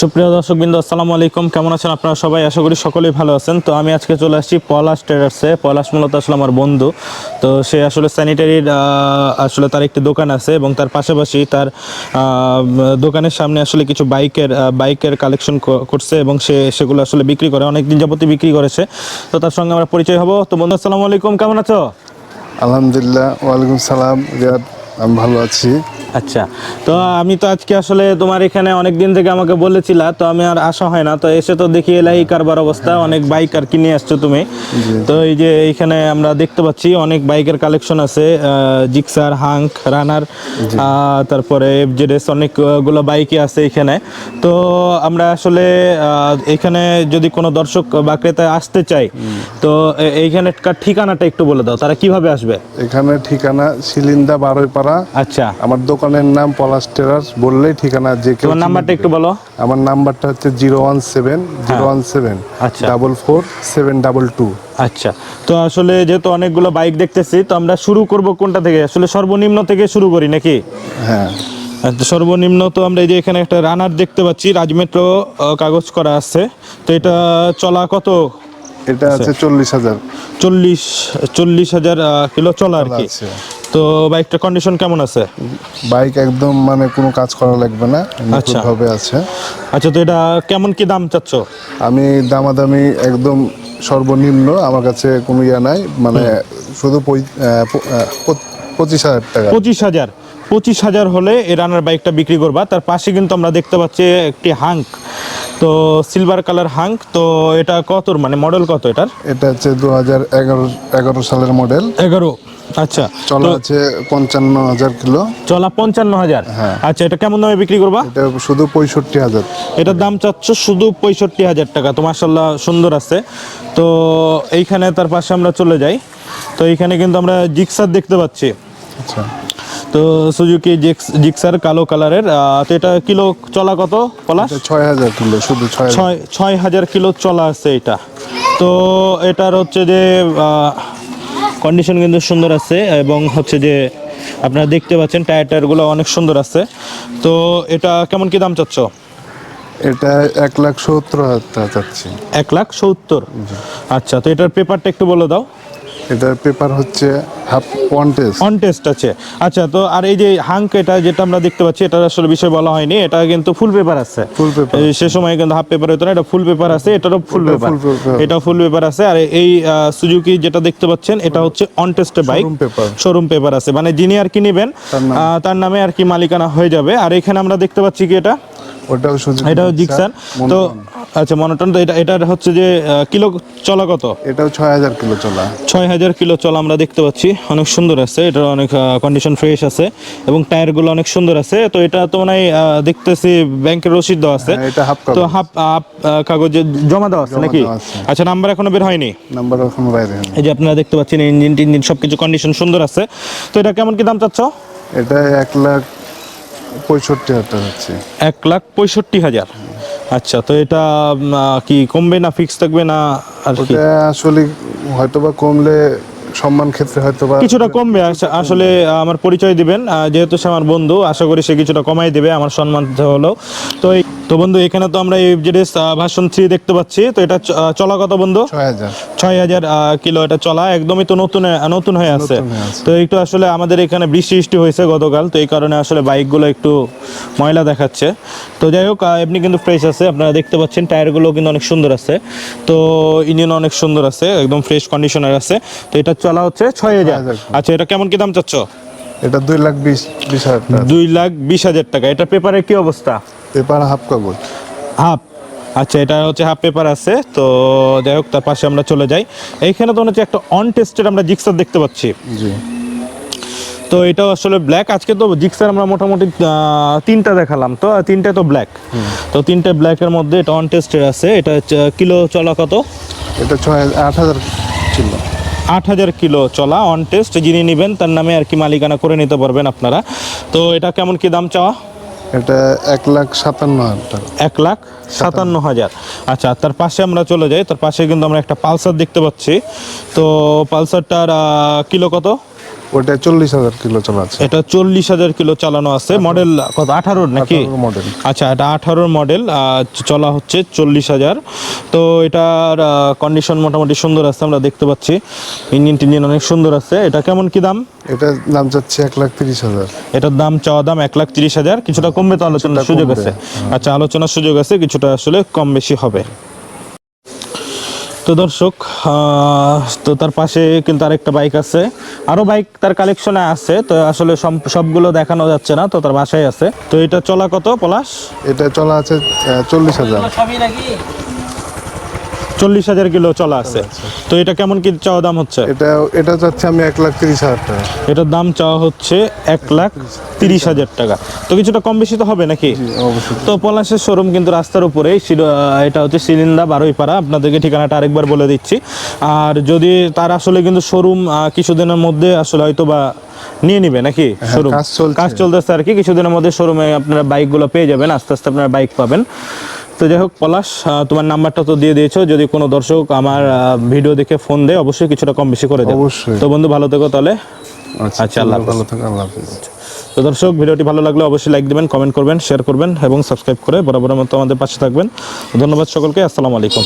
সুপ্রিয় দর্শক বিন্দু আসসালামু আলাইকুম। কেমন আছেন আপনারা সবাই? আশা করি সকলেই ভালো আছেন। তো আমি আজকে চলে আসছি পলাশ ট্রেডার্সে। পলাশ মূলত আসলে আমার বন্ধু। তো সে আসলে স্যানিটারির আসলে তার একটি দোকান আছে এবং তার পাশাপাশি তার দোকানের সামনে আসলে কিছু বাইকের বাইকের কালেকশন করছে এবং সে সেগুলো আসলে বিক্রি করে অনেক দিন যাবতই বিক্রি করেছে। তো তার সঙ্গে আমরা পরিচয় হব। তো বন্ধু, আসসালামু আলাইকুম। কেমন আছো? আলহামদুলিল্লাহ, ওয়ালাইকুম সালাম। রিয়াদ, আমি ভালো আছি। আচ্ছা তো আমি তো আজকে আসলে তোমার এখানে অনেক দিন থেকে আমাকে বলেছিলা তো আমি আর আসা হয় না তো এসে তো দেখি এলাই কারবার অবস্থা অনেক বাইক আর কি নিয়ে আসছো তুমি। তো এই যে এইখানে আমরা দেখতে পাচ্ছি অনেক বাইকের কালেকশন আছে জিক্সার হাঙ্ক রানার তারপরে এফজেডএস অনেকগুলো বাইকই আছে এখানে। তো আমরা আসলে এখানে যদি কোনো দর্শক বা ক্রেতা আসতে চাই তো এইখানকার ঠিকানাটা একটু বলে দাও তারা কীভাবে আসবে? এখানে ঠিকানা শিলিন্দা বারোইপাড়া। আচ্ছা। আমার দোকানের নাম পলাশ টেরাস বললেই ঠিকানা যে কেউ নাম্বারটা একটু বলো। আমার নাম্বারটা হচ্ছে zero one seven zero one seven আচ্ছা। Double four seven double two. আচ্ছা। তো আসলে যেহেতু অনেকগুলো বাইক দেখতেছি তো আমরা শুরু করব কোনটা থেকে? আসলে সর্বনিম্ন থেকে শুরু করি নাকি? হ্যাঁ। আচ্ছা, সর্বনিম্ন তো আমরা এই যে এখানে একটা রানার দেখতে পাচ্ছি রাজমেট্রো কাগজ করা আছে। তো এটা চলা কত? এটা আছে চল্লিশ হাজার। চল্লিশ চল্লিশ হাজার কিলো চলা আর কি। তো বাইকটার কন্ডিশন কেমন আছে? বাইক একদম মানে কোনো কাজ করা লাগবে না আচ্ছা। ভাবে আছে। আচ্ছা তো এটা কেমন কি দাম চাচ্ছ? আমি দামাদামি একদম সর্বনিম্ন আমার কাছে কোনো ইয়া নাই মানে শুধু পঁচিশ হাজার টাকা। পঁচিশ হাজার। পঁচিশ হাজার হলে এই রানার বাইকটা বিক্রি করবা। তার পাশে কিন্তু আমরা দেখতে পাচ্ছি একটি হাঙ্ক তো সিলভার কালার হাঙ্ক তো এটা কতর মানে মডেল কত এটার? এটা হচ্ছে দু হাজার এগারো এগারো সালের মডেল এগারো। আচ্ছা চলা আছে পঞ্চান্ন হাজার কিলো। চলা পঞ্চান্ন হাজার হ্যাঁ। আচ্ছা এটা কেমন দামে বিক্রি করবা? এটা শুধু পঁয়ষট্টি হাজার এটার দাম চাচ্ছ শুধু পঁয়ষট্টি হাজার টাকা। তো মাসাল্লাহ সুন্দর আছে। তো এইখানে তার পাশে আমরা চলে যাই। তো এইখানে কিন্তু আমরা জিক্সার দেখতে পাচ্ছি। আচ্ছা। তো সুজুকি জিক্স জিক্সার কালো কালারের। তো এটা কিলো চলা কত পলাশ? ছয় হাজার কিলো শুধু ছয় ছয় ছয় হাজার কিলো চলা আছে এটা। তো এটার হচ্ছে যে কন্ডিশন কিন্তু সুন্দর আছে এবং হচ্ছে যে আপনারা দেখতে পাচ্ছেন টায়ার টায়ারগুলো অনেক সুন্দর আছে। তো এটা কেমন কি দাম চাচ্ছ? এটা এক লাখ সত্তর হাজার টাকা চাচ্ছি। এক লাখ সত্তর? আচ্ছা তো এটার পেপারটা একটু বলে দাও। এটার পেপার হচ্ছে half one test on test আছে। আচ্ছা তো আর এই যে হাঙ্ক এটা যেটা আমরা দেখতে পাচ্ছি এটা আসলে বিষয় বলা হয়নি এটা কিন্তু ফুল পেপার আছে। ফুল পেপার এই সে সময় কিন্তু হাফ পেপার হতো না এটা ফুল পেপার আছে এটারও ফুল পেপার এটা ফুল পেপার আছে আর এই সুজুকি যেটা দেখতে পাচ্ছেন এটা হচ্ছে অন টেস্টে বাইক শোরুম পেপার আছে। মানে যিনি আর কি নেবেন তার নামে আর কি মালিকানা হয়ে যাবে। আর এখানে আমরা দেখতে পাচ্ছি কি এটা? ওটাও শুধু এটাও জিক্সার তো আচ্ছা মনোটন তো এটা এটার হচ্ছে যে কিলো চলা কত? এটাও ছয় হাজার কিলো চলা। ছয় হাজার কিলো চল আমরা দেখতে পাচ্ছি। অনেক সুন্দর আছে এটার অনেক কন্ডিশন ফ্রেশ আছে এবং টায়ারগুলো অনেক সুন্দর আছে। তো এটা তো মানে দেখতেছি ব্যাংকের রসিদ দেওয়া আছে। হ্যাঁ, এটা হাফ তো হাফ হাফ কাগজে জমা দেওয়া আছে নাকি? আচ্ছা নাম্বার এখনও বের হয়নি? নাম্বার এখন বাইরে। এই যে আপনারা দেখতে পাচ্ছেন ইঞ্জিন টিঞ্জিন সব কিছু কন্ডিশন সুন্দর আছে। তো এটা কেমন কি দাম চাচ্ছ? এটা এক লাখ পঁয়ষট্টি হাজার টাকা হচ্ছে। এক লাখ পঁয়ষট্টি হাজার আচ্ছা তো এটা কি কমবে না ফিক্স থাকবে না আর কি? আসলে হয়তোবা কমলে সম্মান ক্ষেত্রে হয়তোবা কিছুটা কমবে আসলে আমার পরিচয় দিবেন যেহেতু সে আমার বন্ধু আশা করি সে কিছুটা কমাই দেবে আমার সম্মান হলো। তো এই- তো বন্ধু এখানে তো আমরা এফজেডএস ভার্সন থ্রি দেখতে পাচ্ছি তো এটা চলা কত বন্ধু? ছয় হাজার। ছয় হাজার কিলো এটা চলা একদমই তো নতুন নতুন হয়ে আছে। তো একটু আসলে আমাদের এখানে বৃষ্টি বৃষ্টি হয়েছে গতকাল তো এই কারণে আসলে বাইকগুলো একটু ময়লা দেখাচ্ছে। তো যাই হোক এমনি কিন্তু ফ্রেশ আছে আপনারা দেখতে পাচ্ছেন টায়ারগুলো কিন্তু অনেক সুন্দর আছে। তো ইঞ্জিন অনেক সুন্দর আছে একদম ফ্রেশ কন্ডিশনার আছে। তো এটা চলা হচ্ছে ছয় হাজার। আচ্ছা এটা কেমন কি দাম চাচ্ছ? এটা দুই লাখ বিশ বিশ হাজার দুই লাখ বিশ হাজার টাকা। এটা পেপারের কি অবস্থা? পেপার হাফ কাগজ হাফ? আচ্ছা এটা হচ্ছে হাফ পেপার আছে তো যাই হোক তার পাশে আমরা চলে যাই। এইখানে তো হচ্ছে একটা অন টেস্টের আমরা জিক্সার দেখতে পাচ্ছি। জি। তো এটাও আসলে ব্ল্যাক আজকে তো জিক্সার আমরা মোটামুটি তিনটা দেখালাম তো তিনটা তো ব্ল্যাক তো তিনটে ব্ল্যাকের মধ্যে এটা অন টেস্টের আছে। এটা কিলো চলা কত? এটা ছয় আট হাজার ছিল। আট হাজার কিলো চলা অন টেস্ট যিনি নেবেন তার নামে আর কি মালিকানা করে নিতে পারবেন আপনারা। তো এটা কেমন কি দাম চাওয়া? এটা এক লাখ সাতান্ন হাজার টাকা। এক লাখ সাতান্ন হাজার। আচ্ছা তার পাশে আমরা চলে যাই। তার পাশে কিন্তু আমরা একটা পালসার দেখতে পাচ্ছি। তো পালসারটার কিলো কত? ওটা চল্লিশ হাজার কিলো চলা আছে। এটা চল্লিশ হাজার কিলো চালানো আছে। মডেল কত? আঠারোর নাকি? মডেল আচ্ছা এটা আঠারোর মডেল চলা হচ্ছে চল্লিশ হাজার। তো এটার কন্ডিশন মোটামুটি সুন্দর আছে আমরা দেখতে পাচ্ছি। ইঞ্জিন টিঞ্জিন অনেক সুন্দর আছে। এটা কেমন কি দাম? এটার দাম চাচ্ছে এক লাখ তিরিশ হাজার। এটার দাম চাওয়া দাম এক লাখ তিরিশ হাজার। কিছুটা কমবে তো আলোচনার সুযোগ আছে। আচ্ছা আলোচনার সুযোগ আছে কিছুটা আসলে কম বেশি হবে। তো দর্শক আহ, তো তার পাশে কিন্তু আরেকটা বাইক আছে। আরও বাইক তার কালেকশনে আছে তো আসলে সব- সবগুলো দেখানো যাচ্ছে না তো তার বাসায় আছে। তো এটা চলা কত পলাশ? এটা চলা আছে চল্লিশ হাজার। চল্লিশ হাজার কিলো চলা আছে। তো এটা কেমন কি চাওয়া দাম হচ্ছে? এটা এটা চাচ্ছে আমি এক লাখ তিরিশ হাজার টাকা। এটার দাম চাওয়া হচ্ছে এক লাখ তিরিশ হাজার টাকা। তো কিছুটা কম বেশি তো হবে নাকি? তো পলাশের শোরুম কিন্তু রাস্তার উপরেই এটা হচ্ছে সিলিন্দা বারোইপাড়া। আপনাদেরকে ঠিকানাটা আরেকবার বলে দিচ্ছি। আর যদি তার আসলে কিন্তু শোরুম কিছুদিনের মধ্যে আসলে হয়তো বা নিয়ে নিবে নাকি শোরুম কাজ কাজ চলতেছে আর কি। কিছুদিনের মধ্যে শোরুমে আপনারা বাইকগুলো পেয়ে যাবেন আস্তে আস্তে আপনারা বাইক পাবেন। তো যাই হোক পলাশ তোমার নাম্বারটা তো দিয়ে দিয়েছ। যদি কোনো দর্শক আমার ভিডিও দেখে ফোন দেয় অবশ্যই কিছুটা কম বেশি করে দেবো। অবশ্যই। তো বন্ধু ভালো থেকো তাহলে। আচ্ছা আচ্ছা, আল্লাহ ভালো থাকো আল্লাহ হাফিজ। তো দর্শক ভিডিওটি ভালো লাগলে অবশ্যই লাইক দিবেন কমেন্ট করবেন শেয়ার করবেন এবং সাবস্ক্রাইব করে বরাবরের মতো আমাদের পাশে থাকবেন। ধন্যবাদ সকলকে আসসালামু আলাইকুম।